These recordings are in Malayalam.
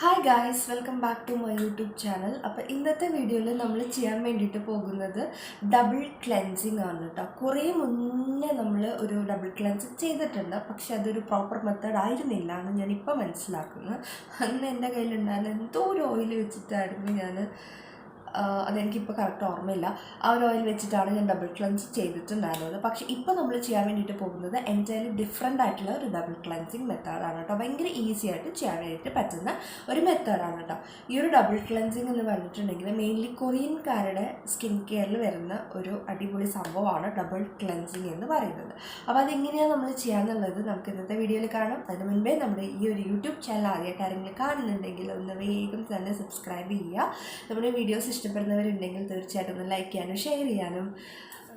Hi guys welcome back to my YouTube channel അപ്പോൾ ഇന്നത്തെ വീഡിയോയിൽ നമ്മൾ ചെയ്യാൻ വേണ്ടിയിട്ട് പോകുന്നത് ഡബിൾ ക്ലെൻസിങ് ആണ് കേട്ടോ കുറേ മുന്നേ നമ്മൾ ഒരു ഡബിൾ ക്ലെൻസിങ് ചെയ്തിട്ടുണ്ട്. പക്ഷെ അതൊരു പ്രോപ്പർ മെത്തേഡ് ആയിരുന്നില്ല എന്ന് ഞാനിപ്പോൾ മനസ്സിലാക്കുന്നത് അന്ന് എന്റെ കയ്യിലുണ്ടായിരുന്ന എന്തോ ഒരു ഓയിൽ വെച്ചിട്ടായിരുന്നു ഞാൻ അതെനിക്കിപ്പോൾ കറക്റ്റ് ഓർമ്മയില്ല. ആ ഒരു ഓയിൽ വെച്ചിട്ടാണ് ഞാൻ ഡബിൾ ക്ലെൻസ് ചെയ്തിട്ടുണ്ടായിരുന്നത്. പക്ഷേ ഇപ്പോൾ നമ്മൾ ചെയ്യാൻ വേണ്ടിയിട്ട് പോകുന്നത് എന്റയർലി ഡിഫറെന്റ് ആയിട്ടുള്ള ഒരു ഡബിൾ ക്ലെൻസിങ് മെത്തേഡാണ് കേട്ടോ. ഭയങ്കര ഈസി ആയിട്ട് ചെയ്യാൻ വേണ്ടിയിട്ട് പറ്റുന്ന ഒരു മെത്തേഡാണ് കേട്ടോ. ഈ ഒരു ഡബിൾ ക്ലെൻസിങ് എന്ന് പറഞ്ഞിട്ടുണ്ടെങ്കിൽ മെയിൻലി കൊറിയൻകാരുടെ സ്കിൻ കെയറിൽ വരുന്ന ഒരു അടിപൊളി സംഭവമാണ് ഡബിൾ ക്ലെൻസിങ് എന്ന് പറയുന്നത്. അപ്പോൾ അതെങ്ങനെയാണ് നമ്മൾ ചെയ്യാന്നുള്ളത് നമുക്ക് ഇന്നത്തെ വീഡിയോയിൽ കാണാം. അതിന് മുൻപേ നമ്മുടെ ഈ ഒരു യൂട്യൂബ് ചാനൽ ആദ്യമായിട്ട് ആരെങ്കിലും കാണുന്നുണ്ടെങ്കിൽ ഒന്ന് വേഗം തന്നെ സബ്സ്ക്രൈബ് ചെയ്യുക. നമ്മുടെ വീഡിയോസ് ഇഷ്ടപ്പെടുന്നവരുണ്ടെങ്കിൽ തീർച്ചയായിട്ടും ഒന്ന് ലൈക്ക് ചെയ്യാനും ഷെയർ ചെയ്യാനും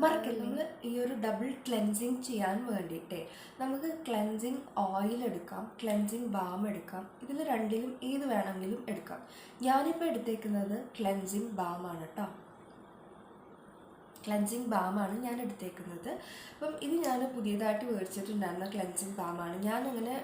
മറക്കല്ല? നമ്മൾ ഈ ഒരു ഡബിൾ ക്ലെൻസിങ് ചെയ്യാൻ വേണ്ടിയിട്ട് നമുക്ക് ക്ലെൻസിങ് ഓയിൽ എടുക്കാം ക്ലെൻസിങ് ബാം എടുക്കാം. ഇതിൽ രണ്ടിലും ഏത് വേണമെങ്കിലും എടുക്കാം. ഞാനിപ്പോൾ എടുത്തേക്കുന്നത് ക്ലെൻസിങ് ബാമാണ് കേട്ടോ ക്ലെൻസിങ് ബാമാണ് ഞാൻ എടുത്തേക്കുന്നത്. അപ്പം ഇത് ഞാൻ പുതിയതായിട്ട് മേടിച്ചിട്ടുണ്ടായിരുന്ന ക്ലെൻസിങ് ബാമാണ് ഞാനങ്ങനെ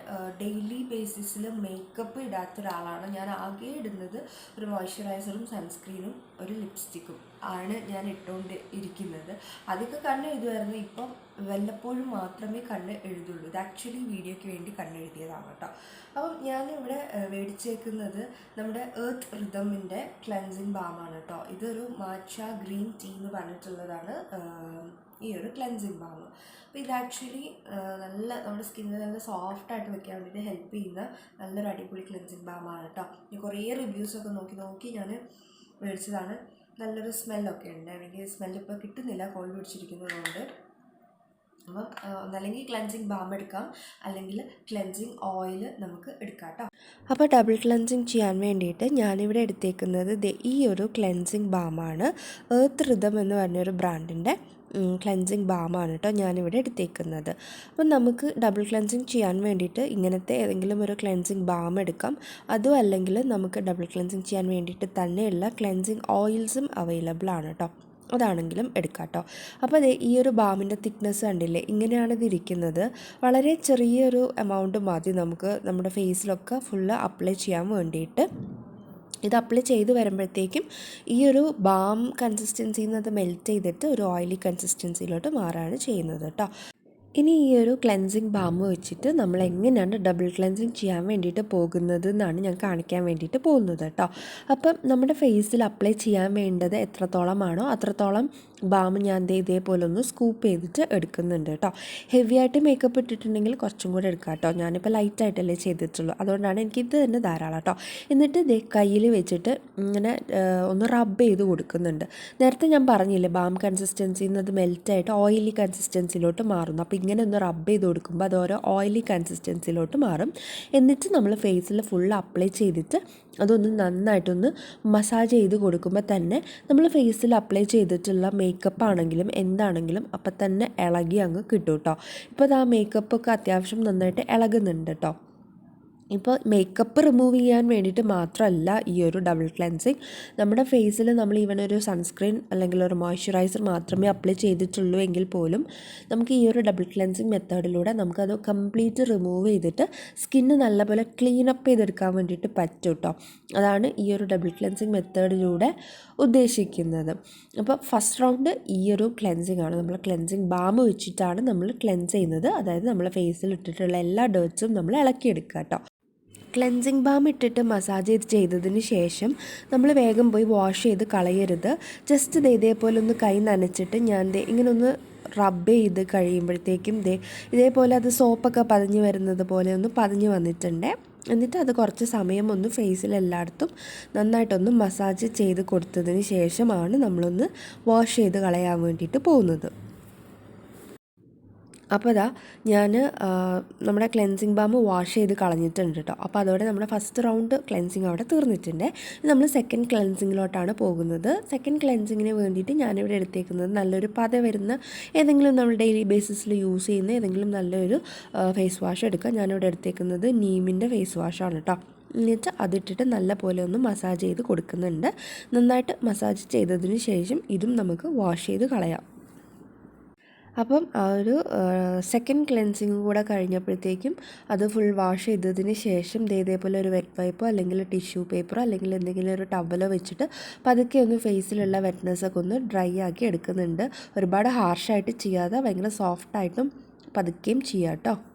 ഡെയിലി ബേസിസിൽ മേക്കപ്പ് ഇടാത്ത ഒരാളാണ് ഞാൻ ആകെ ഇടുന്നത് ഒരു മോയ്സ്ചറൈസറും സൺസ്ക്രീനും ഒരു ലിപ്സ്റ്റിക്കും ആണ് ഞാൻ ഇട്ടുകൊണ്ട് ഇരിക്കുന്നത്. അതൊക്കെ കണ്ണ് എഴുതുമായിരുന്നു ഇപ്പം വല്ലപ്പോഴും മാത്രമേ കണ്ണ് എഴുതുള്ളൂ. ഇത് ആക്ച്വലി വീഡിയോയ്ക്ക് വേണ്ടി കണ്ണെഴുതിയതാണ് കേട്ടോ. അപ്പം ഞാനിവിടെ മേടിച്ചേക്കുന്നത് നമ്മുടെ ഏർത്ത് റിതമിന്റെ ക്ലെൻസിങ് ബാമാണ് കേട്ടോ. ഇതൊരു മാച്ച ഗ്രീൻ ടീ എന്ന് പറഞ്ഞിട്ടുള്ളതാണ് ഈ ഒരു ക്ലെൻസിങ് ബാം അപ്പോൾ ഇത് ആക്ച്വലി നല്ല നമ്മുടെ സ്കിന്നിന് നല്ല സോഫ്റ്റ് ആയിട്ട് വെക്കാൻ വേണ്ടിയിട്ട് ഹെൽപ്പ് ചെയ്യുന്ന നല്ലൊരു അടിപൊളി ക്ലെൻസിങ് ബാമാണ് കേട്ടോ. കുറേ റിവ്യൂസൊക്കെ നോക്കി നോക്കി ഞാൻ മേടിച്ചതാണ് നല്ലൊരു സ്മെല്ലൊക്കെ ഉണ്ട്. എനിക്ക് സ്മെല്ല് കിട്ടുന്നില്ല. പിടിച്ചിരിക്കുന്നത് പിടിച്ചിരിക്കുന്നതുകൊണ്ട്. അപ്പം ഒന്നല്ലെങ്കിൽ ക്ലെൻസിങ് ബാം എടുക്കാം. അല്ലെങ്കിൽ ക്ലെൻസിങ് ഓയിൽ നമുക്ക് എടുക്കാം കേട്ടോ അപ്പോൾ ഡബിൾ ക്ലെൻസിങ് ചെയ്യാൻ വേണ്ടിയിട്ട് ഞാനിവിടെ എടുത്തേക്കുന്നത് ഈ ഒരു ക്ലെൻസിങ് ബാമാണ് ഏർത്ത് റിതം എന്ന് പറഞ്ഞൊരു ബ്രാൻഡിന്റെ ക്ലെൻസിങ് ബാമാണ് കേട്ടോ ഞാനിവിടെ എടുത്തേക്കുന്നത്. അപ്പം നമുക്ക് ഡബിൾ ക്ലെൻസിങ് ചെയ്യാൻ വേണ്ടിയിട്ട് ഇങ്ങനത്തെ ഏതെങ്കിലും ഒരു ക്ലെൻസിങ് ബാം എടുക്കാം. അതും അല്ലെങ്കിൽ നമുക്ക് ഡബിൾ ക്ലെൻസിങ് ചെയ്യാൻ വേണ്ടിയിട്ട് തന്നെയുള്ള ക്ലെൻസിങ് ഓയിൽസും അവൈലബിൾ ആണ് കേട്ടോ അതാണെങ്കിലും എടുക്കാം കേട്ടോ അപ്പോൾ അതെ ഈ ഒരു ബാമിന്റെ തിക്നെസ് കണ്ടില്ലേ? ഇങ്ങനെയാണ് ഇതിരിക്കുന്നത് വളരെ ചെറിയൊരു എമൗണ്ട് മതി നമുക്ക് നമ്മുടെ ഫേസിലൊക്കെ ഫുള്ള് അപ്ലൈ ചെയ്യാൻ വേണ്ടിയിട്ട്. ഇത് അപ്ലൈ ചെയ്ത് വരുമ്പോഴത്തേക്കും ഈ ഒരു ബാം കൺസിസ്റ്റൻസിയിൽ നിന്ന് അത് മെൽറ്റ് ചെയ്തിട്ട് ഒരു ഓയിലി കൺസിസ്റ്റൻസിയിലോട്ട് മാറുകയാണ് ചെയ്യുന്നത് കേട്ടോ ഇനി ഈ ഒരു ക്ലെൻസിങ് ബാം വെച്ചിട്ട് നമ്മൾ എങ്ങനെയാണ് ഡബിൾ ക്ലെൻസിങ് ചെയ്യാൻ വേണ്ടിയിട്ട് പോകുന്നത് എന്നാണ് ഞാൻ കാണിക്കാൻ വേണ്ടിയിട്ട് പോകുന്നത് കേട്ടോ. അപ്പം നമ്മുടെ ഫേസിൽ അപ്ലൈ ചെയ്യാൻ വേണ്ടത് എത്രത്തോളമാണോ അത്രത്തോളം ബാം ഞാൻ ഇതേപോലെ ഒന്ന് സ്കൂപ്പ് ചെയ്തിട്ട് എടുക്കുന്നുണ്ട് കേട്ടോ. ഹെവി ആയിട്ട് മേക്കപ്പ് ഇട്ടിട്ടുണ്ടെങ്കിൽ കുറച്ചും കൂടെ എടുക്കാം കേട്ടോ. ഞാനിപ്പോൾ ലൈറ്റ് ആയിട്ടല്ലേ ചെയ്തിട്ടുള്ളൂ. അതുകൊണ്ടാണ് എനിക്ക് ഇത് തന്നെ ധാരാളം കേട്ടോ. എന്നിട്ട് ദേ കയ്യിൽ വെച്ചിട്ട് ഇങ്ങനെ ഒന്ന് റബ്ബ് ചെയ്ത് കൊടുക്കുന്നുണ്ട്. നേരത്തെ ഞാൻ പറഞ്ഞില്ലേ ബാം കൺസിസ്റ്റൻസിയിൽ നിന്ന് അത് മെൽറ്റായിട്ട് ഓയിലി കൺസിസ്റ്റൻസിയിലോട്ട് മാറുന്നു. അപ്പോൾ ഇങ്ങനെ ഒന്ന് റബ്ബ് ചെയ്ത് കൊടുക്കുമ്പോൾ അത് ഓരോ ഓയിലി കൺസിസ്റ്റൻസിയിലോട്ട് മാറും. എന്നിട്ട് നമ്മൾ ഫേസിൽ ഫുൾ അപ്ലൈ ചെയ്തിട്ട് അതൊന്ന് നന്നായിട്ടൊന്ന് മസാജ് ചെയ്ത് കൊടുക്കുമ്പോൾ തന്നെ നമ്മൾ ഫേസിൽ അപ്ലൈ ചെയ്തിട്ടുള്ള മേക്കപ്പ് ആണെങ്കിലും എന്താണെങ്കിലും അപ്പം തന്നെ ഇളകി അങ്ങ് കിട്ടും കേട്ടോ ഇപ്പോൾ അത് ആ മേക്കപ്പൊക്കെ അത്യാവശ്യം നന്നായിട്ട് ഇളകുന്നുണ്ട് കേട്ടോ ഇപ്പോൾ മേക്കപ്പ് റിമൂവ് ചെയ്യാൻ വേണ്ടിയിട്ട് മാത്രമല്ല ഈ ഒരു ഡബിൾ ക്ലൻസിങ് നമ്മുടെ ഫേസിൽ നമ്മൾ ഈവൻ ഒരു സൺസ്ക്രീൻ അല്ലെങ്കിൽ ഒരു മോയ്സ്ചറൈസർ മാത്രമേ അപ്ലൈ ചെയ്തിട്ടുള്ളൂ എങ്കിൽ പോലും നമുക്ക് ഈ ഒരു ഡബിൾ ക്ലൻസിങ് മെത്തേഡിലൂടെ നമുക്കത് കംപ്ലീറ്റ് റിമൂവ് ചെയ്തിട്ട് സ്കിന്ന് നല്ലപോലെ ക്ലീൻ അപ്പ് ചെയ്തെടുക്കാൻ വേണ്ടിയിട്ട് പറ്റും കേട്ടോ അതാണ് ഈ ഒരു ഡബിൾ ക്ലൻസിങ് മെത്തേഡിലൂടെ ഉദ്ദേശിക്കുന്നത്. അപ്പോൾ ഫസ്റ്റ് റൗണ്ട് ഈ ഒരു ക്ലെൻസിങ് ആണ്. നമ്മൾ ക്ലെൻസിങ് ബാം വെച്ചിട്ടാണ് നമ്മൾ ക്ലെൻസ് ചെയ്യുന്നത്. അതായത് നമ്മൾ ഫേസിൽ ഇട്ടിട്ടുള്ള എല്ലാ ഡേർട്സും നമ്മൾ ഇളക്കിയെടുക്കുക കേട്ടോ ക്ലെൻസിങ് ബാം ഇട്ടിട്ട് മസാജ് ചെയ്ത് ചെയ്തതിന് ശേഷം നമ്മൾ വേഗം പോയി വാഷ് ചെയ്ത് കളയരുത്. ജസ്റ്റ് ഇതേപോലെ ഒന്ന് കൈ നനച്ചിട്ട് ഞാൻ ഇങ്ങനെ ഒന്ന് റബ്ബ് ചെയ്ത് കഴിയുമ്പോഴത്തേക്കും ദേ ഇതേപോലെ അത് സോപ്പൊക്കെ പതിഞ്ഞ് വരുന്നത് പോലെ ഒന്ന് പതിഞ്ഞ് വന്നിട്ടുണ്ട്. എന്നിട്ട് അത് കുറച്ച് സമയം ഒന്ന് ഫേസിൽ എല്ലായിടത്തും നന്നായിട്ടൊന്ന് മസാജ് ചെയ്ത് കൊടുത്തതിന് ശേഷമാണ് നമ്മളൊന്ന് വാഷ് ചെയ്ത് കളയാൻ വേണ്ടിയിട്ട് പോകുന്നത്. അപ്പോൾ അതാ ഞാൻ നമ്മുടെ ക്ലെൻസിങ് ബാം വാഷ് ചെയ്ത് കളഞ്ഞിട്ടുണ്ട് കേട്ടോ അപ്പോൾ അതോടെ നമ്മുടെ ഫസ്റ്റ് റൗണ്ട് ക്ലെൻസിങ് അവിടെ തീർന്നിട്ടുണ്ട്. നമ്മൾ സെക്കൻഡ് ക്ലെൻസിങ്ങിലോട്ടാണ് പോകുന്നത്. സെക്കൻഡ് ക്ലെൻസിങ്ങിന് വേണ്ടിയിട്ട് ഞാനിവിടെ എടുത്തേക്കുന്നത് നല്ലൊരു പത വരുന്ന ഏതെങ്കിലും നമ്മൾ ഡെയിലി ബേസിസിൽ യൂസ് ചെയ്യുന്ന ഏതെങ്കിലും നല്ലൊരു ഫേസ് വാഷ് എടുക്കുക ഞാനിവിടെ എടുത്തേക്കുന്നത് നീമിന്റെ ഫേസ് വാഷാണ് കേട്ടോ എന്നിട്ട് അതിട്ടിട്ട് നല്ല പോലെ ഒന്ന് മസാജ് ചെയ്ത് കൊടുക്കുന്നുണ്ട്. നന്നായിട്ട് മസാജ് ചെയ്തതിന് ശേഷം ഇതും നമുക്ക് വാഷ് ചെയ്ത് കളയാം. അപ്പം ആ ഒരു സെക്കൻഡ് ക്ലെൻസിങ് കൂടെ കഴിഞ്ഞപ്പോഴത്തേക്കും അത് ഫുൾ വാഷ് ചെയ്തതിന് ശേഷം ഇതേപോലെ ഒരു വെറ്റ് വൈപ്പോ അല്ലെങ്കിൽ ടിഷ്യൂ പേപ്പറോ അല്ലെങ്കിൽ എന്തെങ്കിലും ഒരു ടവലോ വെച്ചിട്ട് പതുക്കെ ഒന്ന് ഫേസിലുള്ള വെറ്റ്നെസ്സൊക്കെ ഒന്ന് ഡ്രൈ ആക്കി എടുക്കുന്നുണ്ട്. ഒരുപാട് ഹാർഷായിട്ട് ചെയ്യാതെ ഭയങ്കര സോഫ്റ്റായിട്ടും പതുക്കെയും ചെയ്യാം കേട്ടോ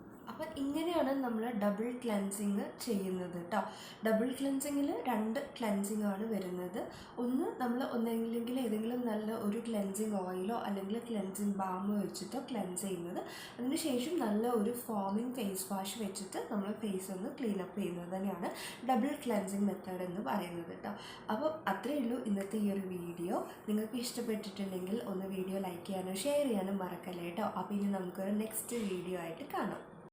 നമ്മൾ ഡബിൾ ക്ലെൻസിങ് ചെയ്യുന്നത് കേട്ടോ ഡബിൾ ക്ലെൻസിങ്ങിൽ രണ്ട് ക്ലെൻസിങ് ആണ് വരുന്നത്. ഒന്ന് നമ്മൾ ഒന്നെങ്കിലും ഏതെങ്കിലും നല്ല ഒരു ക്ലെൻസിങ് ഓയിലോ അല്ലെങ്കിൽ ക്ലെൻസിങ് ബാമോ വെച്ചിട്ടോ ക്ലെൻസ് ചെയ്യുന്നത്. അതിനുശേഷം നല്ല ഒരു ഫോമിങ് ഫേസ് വാഷ് വെച്ചിട്ട് നമ്മൾ ഫേസ് ഒന്ന് ക്ലീൻ അപ്പ് ചെയ്യുന്നത് തന്നെയാണ് ഡബിൾ ക്ലെൻസിങ് മെത്തേഡ് എന്ന് പറയുന്നത് കേട്ടോ അപ്പോൾ അത്രയേ ഉള്ളൂ ഇന്നത്തെ ഈ ഒരു വീഡിയോ. നിങ്ങൾക്ക് ഇഷ്ടപ്പെട്ടിട്ടുണ്ടെങ്കിൽ ഒന്ന് വീഡിയോ ലൈക്ക് ചെയ്യാനോ ഷെയർ ചെയ്യാനോ മറക്കല്ലേ കേട്ടോ അപ്പോൾ ഇനി നമുക്കൊരു നെക്സ്റ്റ് വീഡിയോ ആയിട്ട് കാണാം.